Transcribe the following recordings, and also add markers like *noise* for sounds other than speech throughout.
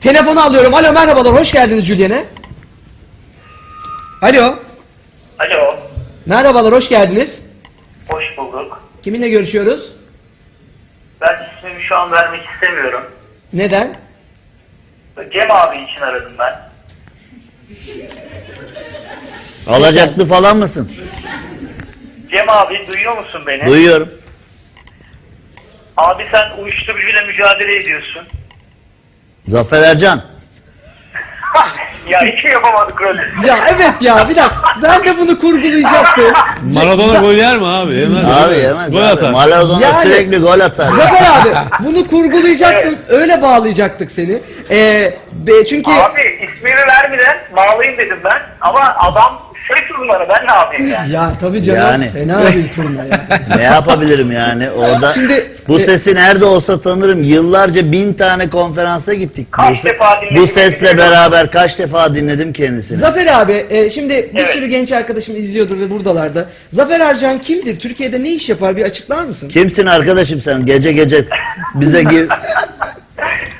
Telefonu alıyorum. Alo merhabalar hoş geldiniz Julien'e. Alo. Alo, Merhabalar hoş geldiniz. hoş bulduk. Kiminle görüşüyoruz? Ben ismimi şu an vermek istemiyorum. Neden? Cem abi için aradım ben. Alacaklı falan mısın? Cem abi duyuyor musun beni? Duyuyorum. abi sen uyuşturucuyla mücadele ediyorsun. Zafer Ercan. *laughs* ya mi yapamadık öyle? Ya evet ya bir dakika. Ben de bunu kurgulayacaktım. Maradona gol yer mi abi? Yemez. Abi yemez Gol abi. atar. Maradona Yani- sürekli gol atar. Zafer abi *laughs* bunu kurgulayacaktım. Öyle bağlayacaktık seni. Ee, be, çünkü Abi ismini vermeden bağlayayım dedim ben. Ama adam ses numara ben ne yapayım yani? ya tabii canım Yani. fena bir turna ya. *laughs* ne yapabilirim yani orada? Şimdi- bu e- sesi nerede olsa tanırım. Yıllarca bin tane konferansa gittik. Kaç bu, se- defa dinledim bu sesle bilmiyorum. beraber kaç defa dinledim kendisini. Zafer abi e, şimdi bir Evet. sürü genç arkadaşım izliyordur ve buradalarda. Zafer Ercan kimdir? Türkiye'de ne iş yapar? Bir açıklar mısın? Kimsin arkadaşım sen? Gece gece bize gir. *laughs*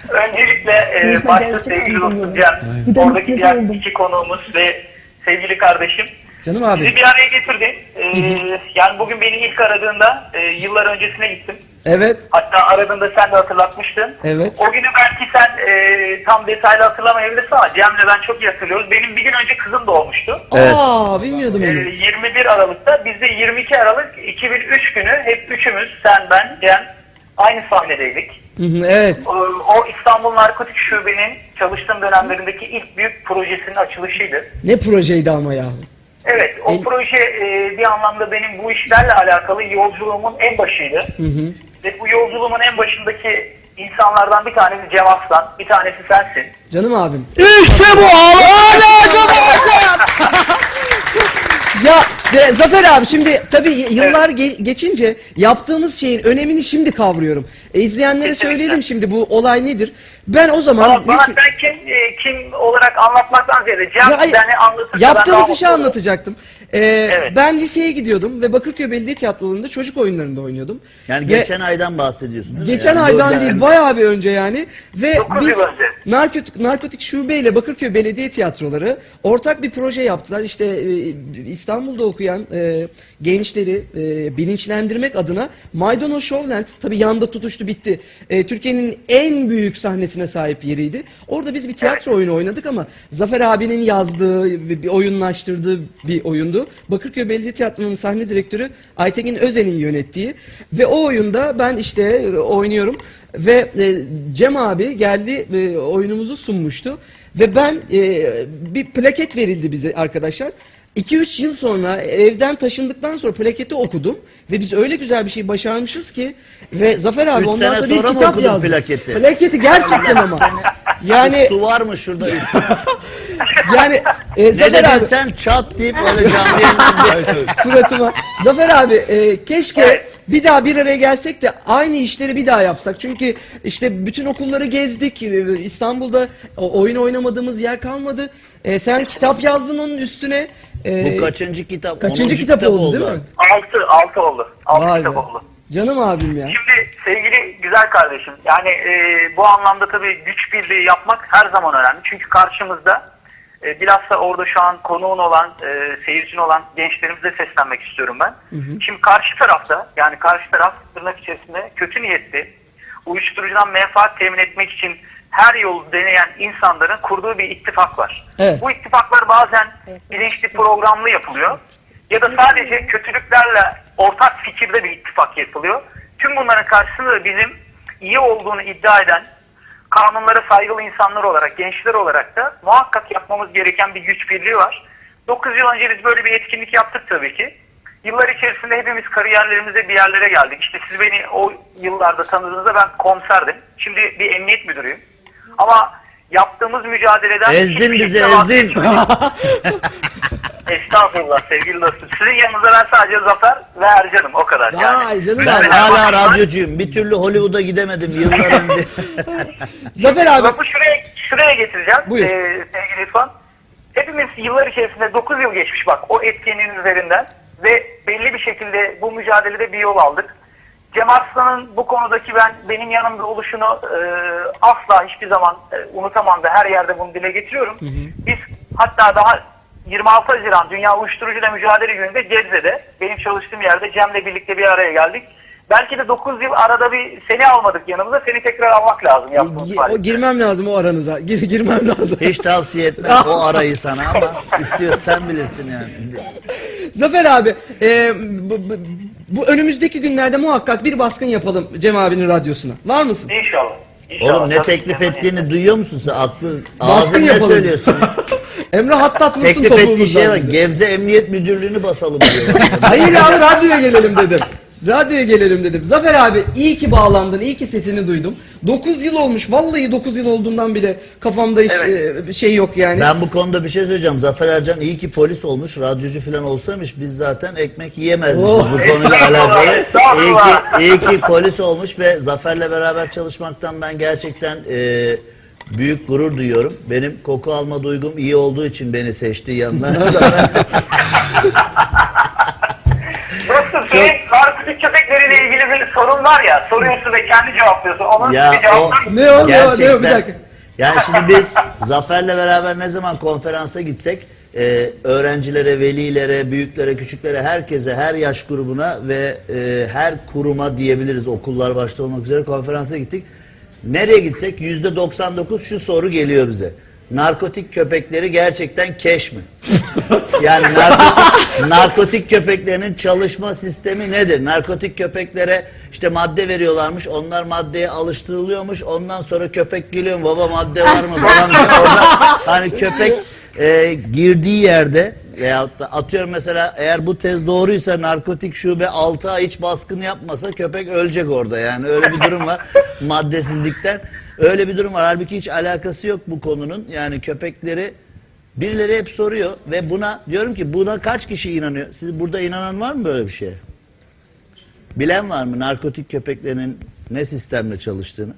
Öncelikle e, Lütfen başta gerçekten sevgili dostum bilmiyorum. Bir de oradaki diğer iki konuğumuz ve sevgili kardeşim. Canım abi. Bizi bir araya getirdin. Ee, yani bugün beni ilk aradığında e, yıllar öncesine gittim. Evet. Hatta aradığında sen de hatırlatmıştın. Evet. O günü belki sen e, tam detaylı hatırlamayabilirsin ama Cem'le ben çok iyi hatırlıyoruz. Benim bir gün önce kızım doğmuştu. Evet. Aa bilmiyordum Ee, henüz. 21 Aralık'ta biz de 22 Aralık 2003 günü hep üçümüz sen ben Cem aynı sahnedeydik. Hı hı, evet. O, İstanbul Narkotik Şube'nin çalıştığım dönemlerindeki ilk büyük projesinin açılışıydı. Ne projeydi ama ya. Evet, o El- proje e, bir anlamda benim bu işlerle alakalı yolculuğumun en başıydı. Hı hı. Ve bu yolculuğumun en başındaki insanlardan bir tanesi Cem Aslan, bir tanesi sensin. Canım abim. İşte bu *laughs* Ya de, Zafer abi şimdi tabii yıllar ge- geçince yaptığımız şeyin önemini şimdi kavruyorum. E, izleyenlere Kesinlikle. söyleyelim şimdi bu olay nedir. Ben o zaman Ama bana lise- sen kim, e, kim olarak anlatmaktan ziyade Cem Ya beni anlatırsa ben yaptığımız işi anlatacaktım. Ee, Evet. Ben liseye gidiyordum ve Bakırköy Belediye Tiyatroları'nda çocuk oyunlarında oynuyordum. Yani Ve- geçen aydan bahsediyorsun. Geçen Yani aydan bu- değil, yani- bayağı bir önce yani. Ve Dokuz biz narkotik, narkotik şube ile Bakırköy Belediye Tiyatroları ortak bir proje yaptılar. İşte e, İstanbul'da okuyan e, gençleri e, bilinçlendirmek adına Maydanoz Showland tabii yanda tutuştu bitti. E, Türkiye'nin en büyük sahnesine sahip yeriydi. Orada biz bir tiyatro oyunu oynadık ama Zafer abinin yazdığı, bir oyunlaştırdığı bir oyundu. Bakırköy Belediye Tiyatrosu'nun sahne direktörü Aytekin Özen'in yönettiği ve o oyunda ben işte e, oynuyorum ve e, Cem abi geldi e, oyunumuzu sunmuştu ve ben e, bir plaket verildi bize arkadaşlar. 2-3 yıl sonra evden taşındıktan sonra plaketi okudum ve biz öyle güzel bir şey başarmışız ki ve Zafer abi Üç ondan sonra bir sonra mı kitap yazdı. plaketi? Plaketi gerçekten ama. Yani Su var mı şurada üstüne? *laughs* yani e, ne Zafer dedin abi sen çat deyip öyle canlı yayında suratıma. Zafer abi e, keşke Evet. bir daha bir araya gelsek de aynı işleri bir daha yapsak. Çünkü işte bütün okulları gezdik. E, İstanbul'da o- oyun oynamadığımız yer kalmadı. E, sen kitap yazdın onun üstüne. E, Bu kaçıncı kitap? kaçıncı Onuncu kitap oldu değil mi? 6, 6 oldu. 6 Vay be. kitap oldu. Canım abim ya. Şimdi sevgili güzel kardeşim yani e, bu anlamda tabii güç birliği yapmak her zaman önemli. Çünkü karşımızda e, bilhassa orada şu an konuğun olan, e, seyircin olan gençlerimize seslenmek istiyorum ben. Şimdi karşı tarafta yani karşı taraf tırnak içerisinde kötü niyetli uyuşturucudan menfaat temin etmek için her yolu deneyen insanların kurduğu bir ittifak var. Evet. Bu ittifaklar bazen bilinçli programlı yapılıyor ya da sadece kötülüklerle ortak fikirde bir ittifak yapılıyor. Tüm bunların karşısında da bizim iyi olduğunu iddia eden kanunlara saygılı insanlar olarak, gençler olarak da muhakkak yapmamız gereken bir güç birliği var. 9 yıl önce biz böyle bir etkinlik yaptık tabii ki. Yıllar içerisinde hepimiz kariyerlerimizde bir yerlere geldik. İşte siz beni o yıllarda tanıdığınızda ben komiserdim. Şimdi bir emniyet müdürüyüm. Ama yaptığımız mücadeleden Ezdin bizi ezdin. *laughs* Estağfurullah sevgili dostum. Sizin yanınızda ben sadece Zafer ve Ercan'ım o kadar. Vay canım Ben hala radyocuyum. Bir türlü Hollywood'a gidemedim yıllar önce. *laughs* Zafer abi Lafı şuraya, şuraya getireceğim Buyur. ee, sevgili İrfan. Hepimiz yıllar içerisinde 9 yıl geçmiş bak o etkinliğin üzerinden ve belli bir şekilde bu mücadelede bir yol aldık. Cem Arslan'ın bu konudaki ben benim yanımda oluşunu e, asla hiçbir zaman e, unutamam ve her yerde bunu dile getiriyorum. Biz hatta daha 26 Haziran Dünya Uyuşturucuyla Mücadele Günü'nde Gebze'de benim çalıştığım yerde Cem'le birlikte bir araya geldik. Belki de 9 yıl arada bir seni almadık yanımıza. Seni tekrar almak lazım yaptığımız o girmem lazım o aranıza. *laughs* Gir, girmem lazım. Hiç tavsiye etmem o arayı sana ama istiyor sen bilirsin yani. Zafer abi, e, bu, bu- bu önümüzdeki günlerde muhakkak bir baskın yapalım Cem abinin radyosuna. Var mısın? İnşallah. İnşallah. Oğlum ne Tabii teklif ettiğini duyuyor musun sen? Baskın ağzın ne yapalım. söylüyorsun? *laughs* Emre hattat mısın teklif ettiği topuğumuzdan bize? Gebze Emniyet Müdürlüğü'nü basalım diyor. *laughs* Hayır abi radyoya gelelim dedim. Radyoya gelelim dedim. Zafer abi iyi ki bağlandın, iyi ki sesini duydum. 9 yıl olmuş. Vallahi 9 yıl olduğundan bile kafamda hiç Evet. e, şey yok yani. Ben bu konuda bir şey söyleyeceğim. Zafer Ercan iyi ki polis olmuş, radyocu falan olsaymış biz zaten ekmek yiyemezmişiz Oh. bu konuyla Estağfurullah, alakalı. İyi estağfurullah. ki, iyi ki polis olmuş ve Zafer'le beraber çalışmaktan ben gerçekten e, büyük gurur duyuyorum. Benim koku alma duygum iyi olduğu için beni seçti yanına. Zafer- Dostum senin narkotik köpekleriyle ilgili bir sorun var ya soruyorsun ve kendi cevaplıyorsun. Onun Ya bir cevap o- Ne o, ne o, ne o, bir dakika. Yani şimdi biz Zafer'le beraber ne zaman konferansa gitsek e, öğrencilere, velilere, büyüklere, küçüklere, herkese, her yaş grubuna ve e, her kuruma diyebiliriz okullar başta olmak üzere konferansa gittik. Nereye gitsek yüzde 99 şu soru geliyor bize. Narkotik köpekleri gerçekten keş mi? *laughs* Yani narkotik, narkotik köpeklerinin çalışma sistemi nedir? Narkotik köpeklere işte madde veriyorlarmış. Onlar maddeye alıştırılıyormuş. Ondan sonra köpek geliyor baba madde var mı falan orada hani köpek e, girdiği yerde veyahut da atıyorum mesela eğer bu tez doğruysa narkotik şube 6 ay hiç baskın yapmasa köpek ölecek orada yani öyle bir durum var *laughs* maddesizlikten öyle bir durum var halbuki hiç alakası yok bu konunun yani köpekleri Birileri hep soruyor ve buna diyorum ki buna kaç kişi inanıyor? Siz burada inanan var mı böyle bir şeye? Bilen var mı narkotik köpeklerin ne sistemle çalıştığını?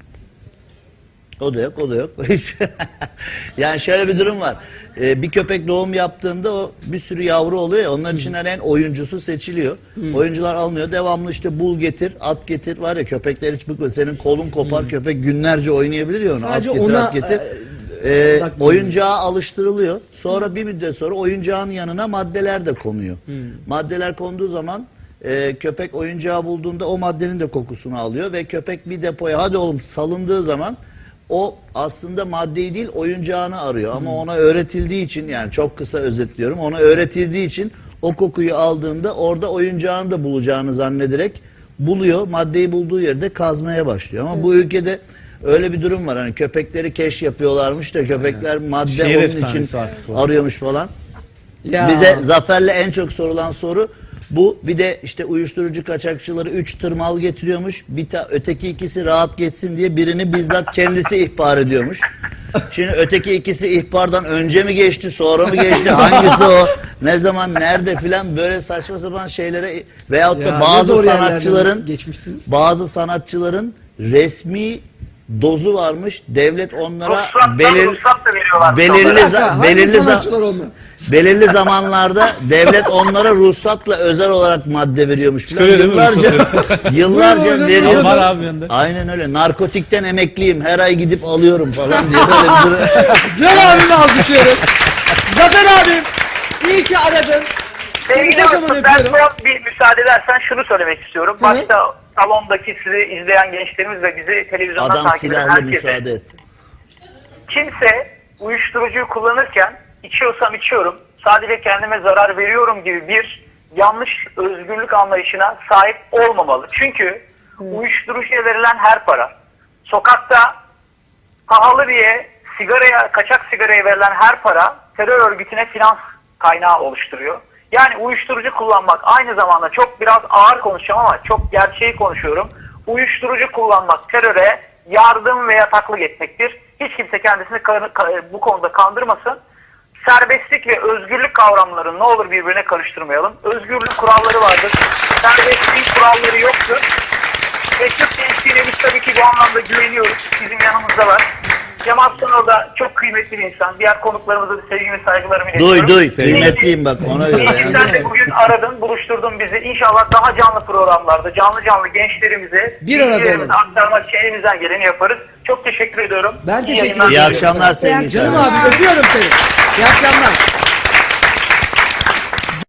O da yok, o da yok. *laughs* yani şöyle bir durum var. Ee, bir köpek doğum yaptığında o bir sürü yavru oluyor ya, onların içinden en oyuncusu seçiliyor. Oyuncular alınıyor. Devamlı işte bul getir, at getir. Var ya köpekler hiç bıkmıyor. Senin kolun kopar, köpek günlerce oynayabilir ya onu. Sadece at getir, ona, at getir. e, odaklanıyor. oyuncağa alıştırılıyor. Sonra bir müddet sonra oyuncağın yanına maddeler de konuyor. Maddeler konduğu zaman e, köpek oyuncağı bulduğunda o maddenin de kokusunu alıyor ve köpek bir depoya hadi oğlum salındığı zaman o aslında maddeyi değil oyuncağını arıyor. Ama ona öğretildiği için yani çok kısa özetliyorum ona öğretildiği için o kokuyu aldığında orada oyuncağını da bulacağını zannederek buluyor. Maddeyi bulduğu yerde kazmaya başlıyor. Ama bu ülkede öyle bir durum var. Hani köpekleri keş yapıyorlarmış da köpekler madde Şehir onun için arıyormuş falan. Ya. Bize Zafer'le en çok sorulan soru bu. Bir de işte uyuşturucu kaçakçıları 3 tırmal getiriyormuş. Bir ta, öteki ikisi rahat geçsin diye birini bizzat kendisi ihbar ediyormuş. Şimdi öteki ikisi ihbardan önce mi geçti, sonra mı geçti, *laughs* hangisi o, ne zaman, nerede filan böyle saçma sapan şeylere veyahut Ya, da ne bazı zor yerlerden sanatçıların geçmişsiniz. bazı sanatçıların resmi dozu varmış. Devlet onlara Ruhsat belir, ruhsat da veriyorlar. belirli, za- belirli, za- belirli zamanlarda devlet onlara ruhsatla özel olarak madde veriyormuş. değil mi Yıllarca, *laughs* yıllarca hocam, veriyor. Var abi yanında. Aynen öyle. Narkotikten emekliyim. Her ay gidip alıyorum falan diye böyle bir durum. *laughs* Cem abimi alkışlıyorum. Zafer abim iyi ki aradın. Seni Sevgili kocaman dostum ben öpüyorum. son bir müsaade edersen şunu söylemek istiyorum. Hı hı. Başta salondaki sizi izleyen gençlerimiz ve bizi televizyondan Adam takip eden herkese. müsaade etti. Kimse uyuşturucuyu kullanırken içiyorsam içiyorum, sadece kendime zarar veriyorum gibi bir yanlış özgürlük anlayışına sahip olmamalı. Çünkü uyuşturucuya verilen her para, sokakta pahalı diye sigaraya, kaçak sigaraya verilen her para terör örgütüne finans kaynağı oluşturuyor. Yani uyuşturucu kullanmak aynı zamanda çok biraz ağır konuşacağım ama çok gerçeği konuşuyorum. Uyuşturucu kullanmak teröre yardım ve yataklık etmektir. Hiç kimse kendisini bu konuda kandırmasın. Serbestlik ve özgürlük kavramlarını ne olur birbirine karıştırmayalım. Özgürlük kuralları vardır. Serbestliğin kuralları yoktur. Ve Türk gençliğine biz tabii ki bu anlamda güveniyoruz. Bizim yanımızdalar. Cemal Sunal da çok kıymetli bir insan. Diğer konuklarımıza da sevgimi saygılarımı Duy iletiyorum. duy. Sevgili- Kıymetliyim bak ona göre. Yani. sen de bugün aradın, buluşturdun bizi. İnşallah daha canlı programlarda, canlı canlı gençlerimize Bir arada olalım. aktarmak için elimizden geleni yaparız. Çok teşekkür ediyorum. Ben İyi teşekkür yayınlar ederim. İyi diliyorum. akşamlar sevgili Canım abi öpüyorum seni. İyi akşamlar.